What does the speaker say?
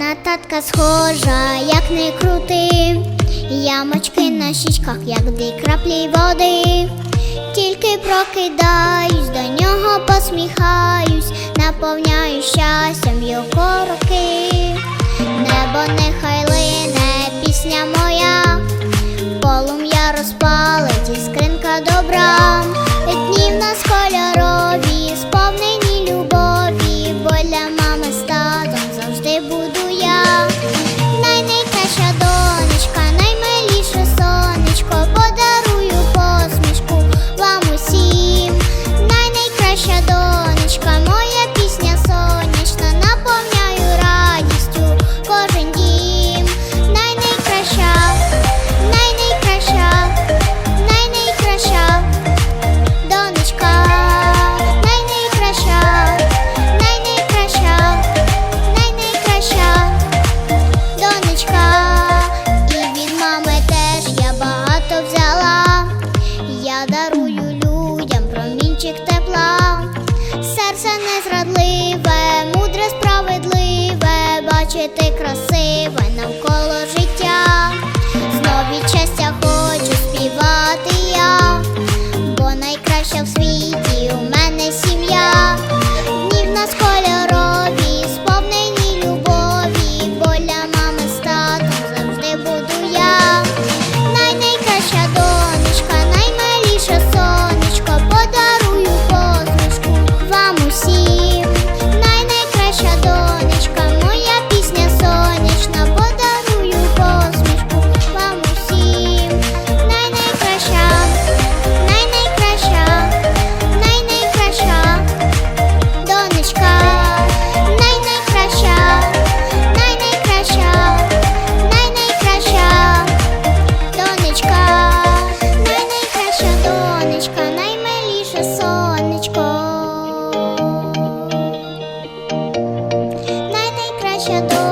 татка схожа, як не крути. Ямочки на щічках, як дві краплі води. Тільки прокидаюсь, до нього посміхаюсь, наповняю щастям його роки. Небо нехай лине, Дарую людям промінчик тепла, серце незрадливе, мудре, справедливе, бачити красиве навколо життя. Знов від щастя хочу співати я, бо найкраща в світі наймиліше сонечко. Найнайкраща донечка.